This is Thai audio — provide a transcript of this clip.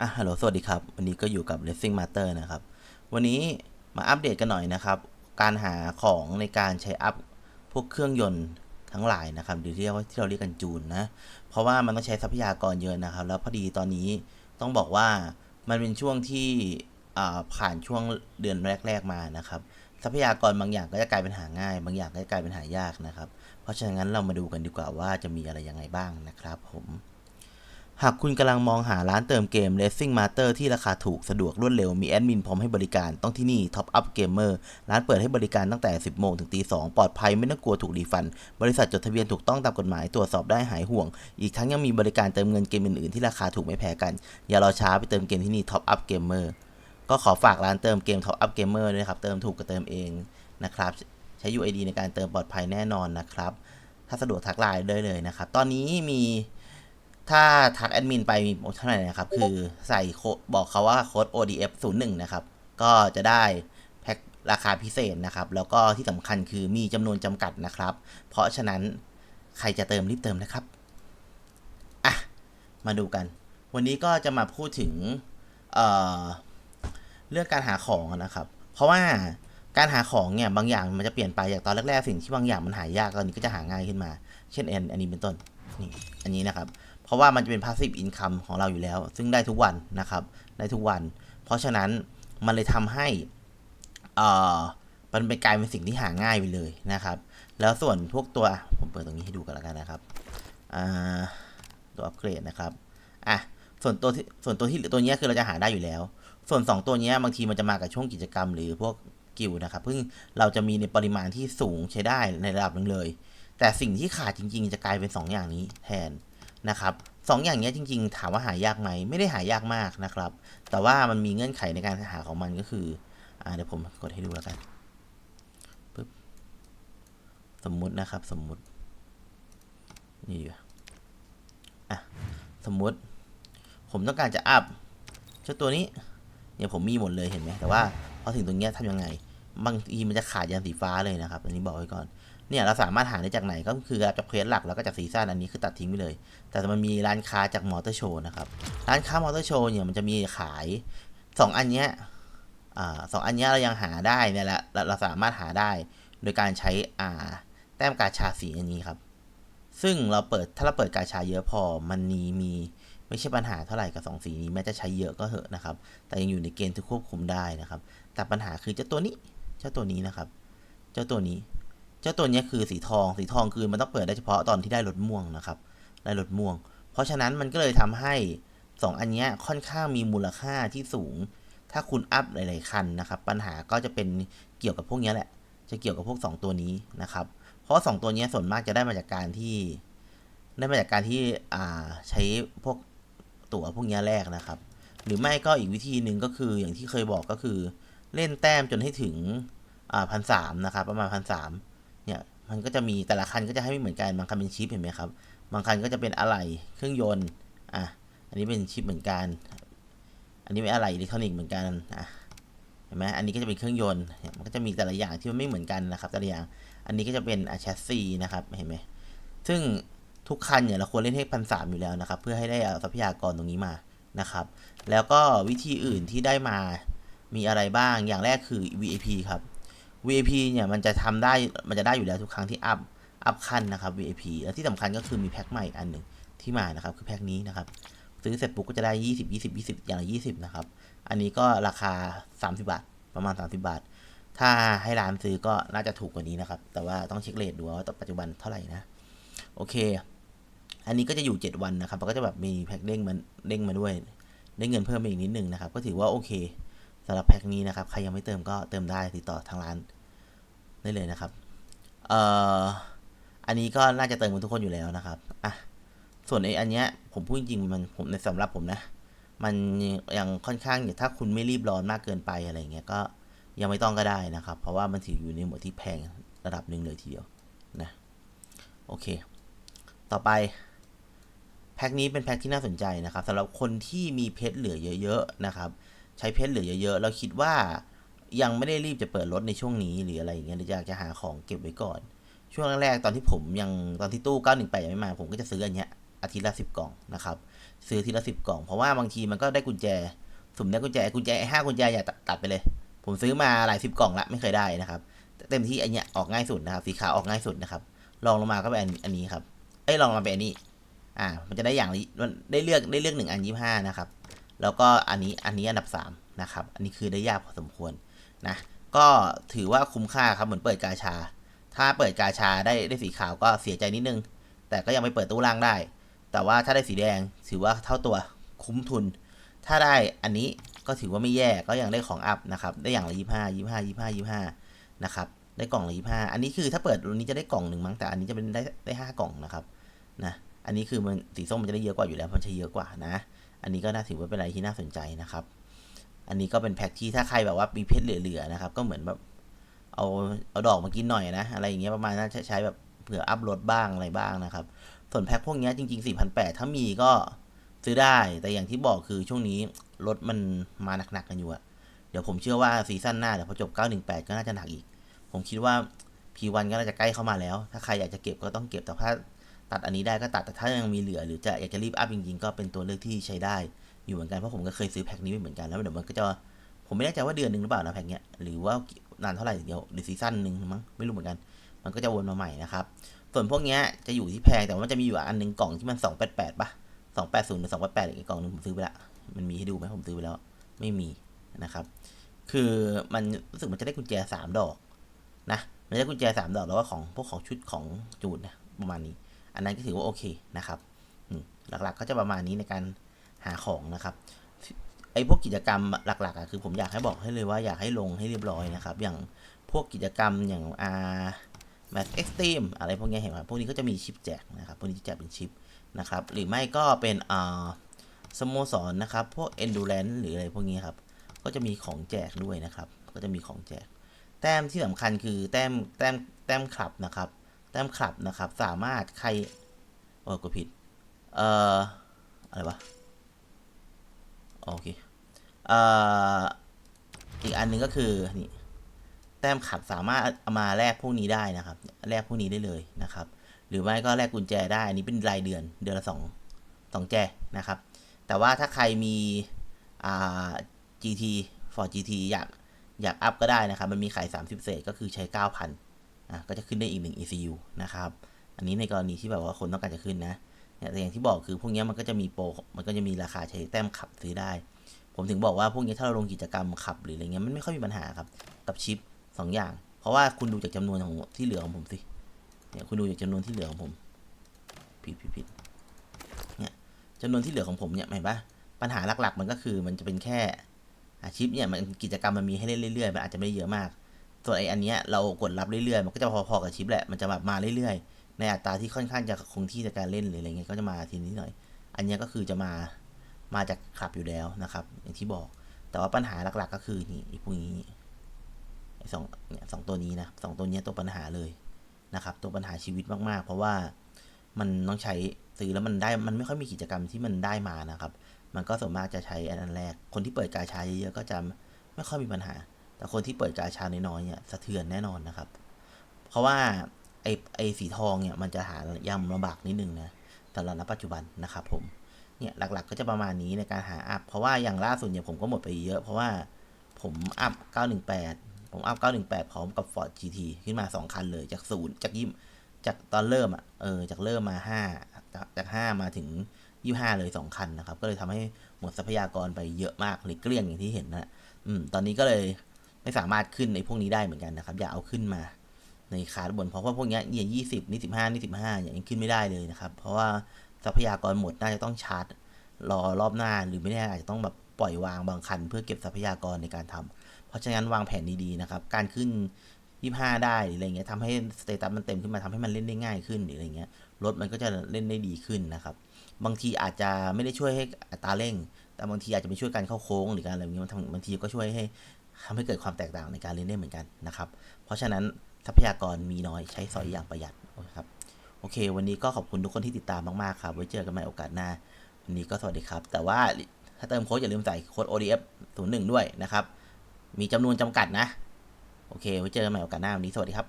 อะฮัลโหลสวัสดีครับ วันนี้ก็อยู่กับ Racing Master นะครับ วันนี้มาอัปเดตกันหน่อยนะครับ การหาของในการใช้อัพพวกเครื่องยนต์ทั้งหลายนะครับหรือที่เรียกว่าที่เราเรียกกันจูนนะ เพราะว่ามันต้องใช้ทรัพยากรเยอะนะครับ แล้วพอดีตอนนี้ต้องบอกว่ามันเป็นช่วงที่ผ่านช่วงเดือนแรก ๆมานะครับ ทรัพยากรบางอย่างก็จะกลายเป็นหาง่าย บางอย่างก็จะกลายเป็นหายากนะครับ เพราะฉะนั้นเรามาดูกันดีกว่าว่าจะมีอะไรยังไงบ้างนะครับผม หากคุณกำลังมองหาร้านเติมเกม Racing Master ที่ราคาถูกสะดวกรวดเร็วมีแอดมินพร้อมให้บริการต้องที่นี่ Top Up Gamer ร้านเปิดให้บริการตั้งแต่ 10 โมงถึงตี 2 ปลอดภัยไม่ต้องกลัวถูกรีฟัน บริษัทจดทะเบียนถูกต้องตามกฎหมายตรวจสอบได้หายห่วง อีกทั้งยังมีบริการเติมเงินเกมอื่นๆที่ราคาถูกไม่แพ้กัน อย่ารอช้าไปเติมเกมที่นี่ Top Up Gamer ก็ขอฝากร้านเติมเกม Top Up Gamer ด้วยครับเติมถูกกับเติมเองนะครับใช้ UID ในการเติมปลอดภัยแน่นอนนะครับถ้าสะดวกทักไลน์ได้เลยนะครับตอนนี้มี ถ้าทักแอดมินไปมีโปรโมชั่นอะไรนะครับ คือใส่โค้ดบอกเขาว่าโค้ด ODF 0 1นะครับ ก็จะได้แพ็คราคาพิเศษนะครับ แล้วก็ที่สำคัญคือมีจำนวนจำกัดนะครับ เพราะฉะนั้นใครจะเติมรีบเติมนะครับอะมาดูกัน วันนี้ก็จะมาพูดถึงเอ่อเรื่องการหาของนะครับ เพราะว่าการหาของเนี่ยบางอย่างมันจะเปลี่ยนไปจากตอนแรกๆสิ่งที่บางอย่างมันหายากตอนนี้ก็จะหาง่ายขึ้นมา เช่นแอนอันนี้เป็นต้นนี่อันนี้นะครับ เพราะว่ามันจะเป็น passive income ของเราอยู่แล้ว ซึ่งได้ทุกวันนะครับ ได้ทุกวัน เพราะฉะนั้นมันเลยทำให้เอ่อมันเป็นกลายเป็นสิ่งที่หาง่ายไปเลยนะครับ แล้วส่วนพวกตัวผมเปิดตรงนี้ให้ดูกันแล้วกันนะครับตัวอัปเกรดนะครับอะส่วนตัวที่ส่วนตัวที่ตัวนี้คือเราจะหาได้อยู่แล้ว ส่วน 2 ตัวนี้บางทีมันจะมากับช่วงกิจกรรมหรือพวกกิลด์นะครับซึ่งเราจะมีในปริมาณที่สูงใช้ได้ในระดับหนึ่งเลย แต่สิ่งที่ขาดจริง ๆ จะกลายเป็น 2 อย่างนี้แทน นะครับสองอย่างนี้จริงๆ ถามว่าหายากไหมไม่ได้หายากมากนะครับ แต่ว่ามันมีเงื่อนไขในการหาของมันก็คืออเดี๋ยวผมกดให้ดูแล้วกันปึ๊บสมมุตินะครับ สมมุตินี่ดีกว่าอะสมมุติ ผมต้องการจะอัพเจ้าตัวนี้เนี่ยผมมีหมดเลยเห็นไหมแต่ว่าพอถึงตรงนี้ทำยังไง บางทีมันจะขาดยันสีฟ้าเลยนะครับ อันนี้บอกไว้ก่อน เนี่ยเราสามารถหาได้จากไหนก็คือจากเควสหลักแล้วก็จากซีซั่นอันนี้คือตัดทิ้งไปเลย แต่มันมีร้านค้าจากมอเตอร์โชว์นะครับ ร้านค้ามอเตอร์โชว์เนี่ยมันจะมีขาย 2 อันเนี้ยสองอันเนี้ยเรายังหาได้เนี่ยแหละเราสามารถหาได้โดยการใช้อ่าแต้มกาชาสีอันนี้ครับ ซึ่งเราเปิดถ้าเราเปิดกาชาเยอะพอมันมีมีไม่ใช่ปัญหาเท่าไหร่กับสองสีนี้แม้จะใช้เยอะก็เหอะนะครับ แต่ยังอยู่ในเกณฑ์ที่ควบคุมได้นะครับ แต่ปัญหาคือเจ้าตัวนี้เจ้าตัวนี้นะครับ เจ้าตัวนี้ เจ้าตัวนี้คือสีทอง สีทองคือมันต้องเปิดได้เฉพาะตอนที่ได้รถม่วงนะครับ ได้รถม่วง เพราะฉะนั้นมันก็เลยทำให้ 2 อันนี้ค่อนข้างมีมูลค่าที่สูง ถ้าคุณอัพหลาย ๆ คันนะครับ ปัญหาก็จะเป็นเกี่ยวกับพวกนี้แหละ จะเกี่ยวกับพวก 2 ตัวนี้นะครับ เพราะว่าสองตัวนี้ส่วนมากจะได้มาจากการที่ได้มาจากการที่อ่าใช้พวกตั๋วพวกนี้แรกนะครับ หรือไม่ก็อีกวิธีหนึ่งก็คืออย่างที่เคยบอกก็คือ เล่นแต้มจนให้ถึงพันสามนะครับ ประมาณพันสาม เนี่ยมันก็จะมีแต่ละคันก็จะให้ไม่เหมือนกันบางคันเป็นชิปเห็นไหมครับบางคันก็จะเป็นอะไหล่เครื่องยนต์อะอันนี้เป็นชิปเหมือนกัน อันนี้เป็นอะไหล่อิเล็กทรอนิกส์เหมือนกันอะเห็นไหมอันนี้ก็จะเป็นเครื่องยนต์เนี่ยมันก็จะมีแต่ละอย่างที่มันไม่เหมือนกันนะครับแต่ละอย่างอันนี้ก็จะเป็นอะแชสซีนะครับเห็นไหมซึ่งทุกคันเนี่ยเราควรเล่นให้พันสามอยู่แล้วนะครับ เพื่อให้ได้เอาทรัพยากรตรงนี้มานะครับ แล้วก็วิธีอื่นที่ได้มามีอะไรบ้างอย่างแรกคือ VIP ครับ VIP เนี่ยมันจะทำได้มันจะได้อยู่แล้วทุกครั้งที่อัพอัพขั้นนะครับ VIP แล้วที่สำคัญก็คือมีแพ็คใหม่อันหนึ่งที่มานะครับ คือแพ็คนี้นะครับ ซื้อเสร็จปุ๊บก็จะได้ 20 20 20 อย่างละ20 นะครับ อันนี้ก็ราคา 30 บาท ประมาณ 30 บาท ถ้าให้ร้านซื้อก็น่าจะถูกกว่านี้นะครับ แต่ว่าต้องเช็คเรทดูว่าปัจจุบันเท่าไหร่นะ โอเค อันนี้ก็จะอยู่ 7 วันนะครับมันก็จะแบบมีแพ็คเด้งมันเด้งมาด้วย ได้เงินเพิ่มอีกนิดนึงนะครับ ก็ถือว่าโอเค สำหรับแพ็คนี้นะครับ ใครยังไม่เติมก็เติมได้ติดต่อทางร้านได้เลยนะครับ เอ่อ อันนี้ก็น่าจะเติมกันทุกคนอยู่แล้วนะครับ อะ ส่วนไอ้อันเนี้ยผมพูดจริงๆมันผมในสำหรับผมนะ มันยังค่อนข้างถ้าคุณไม่รีบร้อนมากเกินไปอะไรเงี้ยก็ยังไม่ต้องก็ได้นะครับ เพราะว่ามันถืออยู่ในหมวดที่แพงระดับหนึ่งเลยทีเดียวนะ โอเค ต่อไปแพ็คนี้เป็นแพ็คที่น่าสนใจนะครับสำหรับคนที่มีเพชรเหลือเยอะ ๆ นะครับ ใช้เพชรเหลือเยอะๆแล้วคิดว่ายังไม่ได้รีบจะเปิดรถในช่วงนี้หรืออะไรอย่างเงี้ยหรืออยากจะหาของเก็บไว้ก่อน ช่วงแรกๆตอนที่ผมยังตอนที่ตู้ 918 ยังไม่มา ผมก็จะซื้ออันเนี้ยอาทิตย์ละ10กล่องนะครับซื้อทีละสิบกล่อง เพราะว่าบางทีมันก็ได้กุญแจสุ่มได้กุญแจกุญแจไอ้ห้ากุญแจอย่าตัดไปเลย ผมซื้อมาหลายสิบกล่องละไม่เคยได้นะครับเต็มที่อันเนี้ยออกง่ายสุดนะครับสีขาวออกง่ายสุดนะครับลองลงมาก็เป็นอันนี้ครับเอ้ยลองลงมาเป็นอันนี้ อ่า มันจะได้อย่างมันได้เลือกได้เลือกหนึ่งอันยี่ห้านะครับ แล้วก็อันนี้อันนี้อันดับสามนะครับอันนี้คือได้ยากพอสมควรนะก็ถือว่าคุ้มค่าครับเหมือนเปิดกาชา ถ้าเปิดกาชาได้ได้สีขาวก็เสียใจนิดนึง แต่ก็ยังไม่เปิดตู้ล่างได้ แต่ว่าถ้าได้สีแดงถือว่าเท่าตัวคุ้มทุน ถ้าได้อันนี้ก็ถือว่าไม่แย่ก็ยังได้ของอัพนะครับได้อย่างละยี่ห้ายี่ห้ายี่ห้ายี่ห้านะครับได้กล่องละยี่ห้าอันนี้คือถ้าเปิดรุ่นนี้จะได้กล่องหนึ่งมั้งแต่อันนี้จะเป็นได้ได้ห้ากล่องนะครับนะอันนี้คือมันสีส้มมันจะได้เยอะกว่าอยู่แล้วเพราะมันใช้เยอะกว่านะ อันนี้ก็น่าถือว่าเป็นอะไรที่น่าสนใจนะครับ อันนี้ก็เป็นแพ็กที่ถ้าใครแบบว่ามีเพชรเหลือๆนะครับ ก็เหมือนแบบเอาเอาดอกมากินหน่อยนะอะไรอย่างเงี้ยประมาณนั้นใช้แบบเผื่ออัพโหลดบ้างอะไรบ้างนะครับ ส่วนแพ็คพวกนี้จริงๆ 4,800 ถ้ามีก็ซื้อได้ แต่อย่างที่บอกคือช่วงนี้รถมันมาหนักๆกันอยู่อะเดี๋ยวผมเชื่อว่าซีซั่นหน้าเดี๋ยวพอจบ 918 ก็น่าจะหนักอีก ผมคิดว่า P1 ก็น่าจะใกล้เข้ามาแล้ว ถ้าใครอยากจะเก็บก็ต้องเก็บ แต่ถ้า ตัดอันนี้ได้ก็ตัดแต่ถ้ายังมีเหลือ หรือจะอยากจะรีบอัพจริงๆก็เป็นตัวเลือกที่ใช้ได้อยู่เหมือนกันเพราะผมก็เคยซื้อแพ็คนี้ไปเหมือนกันแล้วเดี๋ยวมันก็จะผมไม่แน่ใจว่าเดือนหนึ่งหรือเปล่านะแพ็คเนี้ยหรือว่านานเท่าไหร่เดียวหรือซีซั่นหนึ่งมั้งไม่รู้เหมือนกัน มันก็จะวนมาใหม่นะครับส่วนพวกเนี้ยจะอยู่ที่แพงแต่ว่ามันจะมีอยู่อันหนึ่งกล่องที่มัน288ป่ะ280หรือ288อีกกล่องหนึงผมซื้อไปละมันมีให้ดูไหมผมซื้อไปแล้วไม่มีนะครับ คือมันรู้สึกมันจะได้กุญแจสามดอกนะมันจะได้กุญแจสามดอกแล้วว่าของพวกของชุดของจูนนะประมาณนี้ อันนั้นก็ถือว่าโอเคนะครับหลักๆก็จะประมาณนี้ในการหาของนะครับไอ้พวกกิจกรรมหลักๆอะคือผมอยากให้บอกให้เลยว่าอยากให้ลงให้เรียบร้อยนะครับ อย่างพวกกิจกรรมอย่างอ่าแมทเอ็กซ์ตรีมอะไรพวกนี้เห็นไหมพวกนี้ก็จะมีชิปแจกนะครับพวกนี้จะแจกเป็นชิปนะครับ หรือไม่ก็เป็นอ่าสโมสรนนะครับ พวก endurance หรืออะไรพวกนี้ครับ ก็จะมีของแจกด้วยนะครับ ก็จะมีของแจก แต้มที่สำคัญคือแต้มแต้มแต้มคลับนะครับ แต้มคลับนะครับ สามารถใครโอ้กดผิด เอ่อ อะไรวะ โอเค เอ่อ อีกอันหนึงก็คือ นี่ แต้มขับสามารถเอามาแลกพวกนี้ได้นะครับ แลกพวกนี้ได้เลยนะครับ หรือไม่ก็แลกกุญแจได้ อันนี้เป็นรายเดือน เดือนละสองสองแจนะครับ แต่ว่าถ้าใครมี อ่า GT Ford GT อยาก อยากอัพก็ได้นะครับ มันมีขาย 30 เศษ ก็คือใช้ 9,000 อะก็จะขึ้นได้อีก1 ECU นะครับ อันนี้ในกรณีที่แบบว่าคนต้องการจะขึ้นนะเนี่ยแต่อย่างที่บอกคือพวกนี้มันก็จะมีโปร มันก็จะมีราคาใช้แต้มขับซื้อได้ ผมถึงบอกว่าพวกนี้ถ้าเราลงกิจกรรมขับหรืออะไรเงี้ยมันไม่ค่อยมีปัญหาครับ กับชิป 2 อย่าง เพราะว่าคุณดูจากจำนวนของที่เหลือของผมสิ เนี่ยคุณดูจากจำนวนที่เหลือของผม ผิดผิดผิดเนี่ยจำนวนที่เหลือของผมเนี่ยเห็นปะปัญหาหลักๆ มันก็คือมันจะเป็นแค่อาชิปเนี่ยมันกิจกรรมมันมีให้เล่นเรื่อยๆมันอาจจะไม่เยอะมาก ส่วนไออันเนี้ยเรากดรับเรื่อยๆ มันก็จะพอๆกับชิปแหละ มันจะแบบมาเรื่อยๆ ในอัตราที่ค่อนข้างจะคงที่ในกการเล่นหรืออะไรเงี้ยก็จะมาทีนี้หน่อย อันเนี้ยก็คือจะมา มาจากขับอยู่แล้วนะครับ อย่างที่บอก แต่ว่าปัญหาหลักๆ ก็คือนี่พวกนี้ไอสองเนี่ยสองตัวนี้นะสองตัวเนี้ยตัวปัญหาเลยนะครับ ตัวปัญหาชีวิตมากๆ เพราะว่ามันต้องใช้ซื้อแล้วมันได้ มันไม่ค่อยมีกิจกรรมที่มันได้มานะครับ มันก็ส่วนมากจะใช้อันนั้นแรก คนที่เปิดกาชาเยอะๆก็จะไม่ค่อยมีปัญหา แต่คนที่เปิดกาชาน้อยๆเนี่ยสะเทือนแน่นอนนะครับ เพราะว่าไอ้ไอ้สีทองเนี่ยมันจะหายำลำบากนิดนึงนะสำหรับณปัจจุบันนะครับผมเนี่ยหลักๆก็จะประมาณนี้ในการหาอัพ เพราะว่าอย่างล่าสุดเนี่ยผมก็หมดไปเยอะ เพราะว่าผมอัพ 918 ผมอัพ 918 พร้อมกับ Ford GT ขึ้นมา 2 คันเลยจากศูนย์จากยิมจากตอนเริ่มอะเออจากเริ่มมา 5 จากจาก 5 มาถึง 25 เลย 2 คันนะครับ ก็เลยทำให้หมดทรัพยากรไปเยอะมากเลยเกลี้ยงอย่างที่เห็นนะอืมตอนนี้ก็เลย ไม่สามารถขึ้นในพวกนี้ได้เหมือนกันนะครับ อย่าเอาขึ้นมาในคาร์ดบนเพราะว่าพวกนี้ยเนี่ย20นี่15นี่15อย่างนี้ขึ้นไม่ได้เลยนะครับ เพราะว่าทรัพยากรหมดน่าจะต้องชาร์จรอรอบหน้าหรือไม่แน่อาจจะต้องแบบปล่อยวางบางคัน เพื่อเก็บทรัพยากรในการทำเพราะฉะนั้นวางแผนดีๆนะครับ การขึ้น 25 ได้หรืออะไรเงี้ยทำให้สเตตัสมันเต็มขึ้นมาทำให้มันเล่นได้ง่ายขึ้นหรืออะไรเงี้ยรถมันก็จะเล่นได้ดีขึ้นนะครับ บางทีอาจจะไม่ได้ช่วยให้อัตราเร่ง แต่บางทีอาจจะไปช่วยการเข้าโค้งหรือการอะไรเงี้ยมันทำบางทีก็ช่วยให้ ทำให้เกิดความแตกต่างในการเล่นได้เหมือนกันนะครับ เพราะฉะนั้นทรัพยากรมีน้อยใช้สอยอย่างประหยัดนะครับโอเค วันนี้ก็ขอบคุณทุกคนที่ติดตามมากๆครับ ไว้เจอกันใหม่โอกาสหน้า วันนี้ก็สวัสดีครับ แต่ว่าถ้าเติมโค้ดอย่าลืมใส่โค้ด ODF 01ด้วยนะครับ มีจำนวนจำกัดนะ โอเค ไว้เจอกันใหม่โอกาสหน้า วันนี้สวัสดีครับ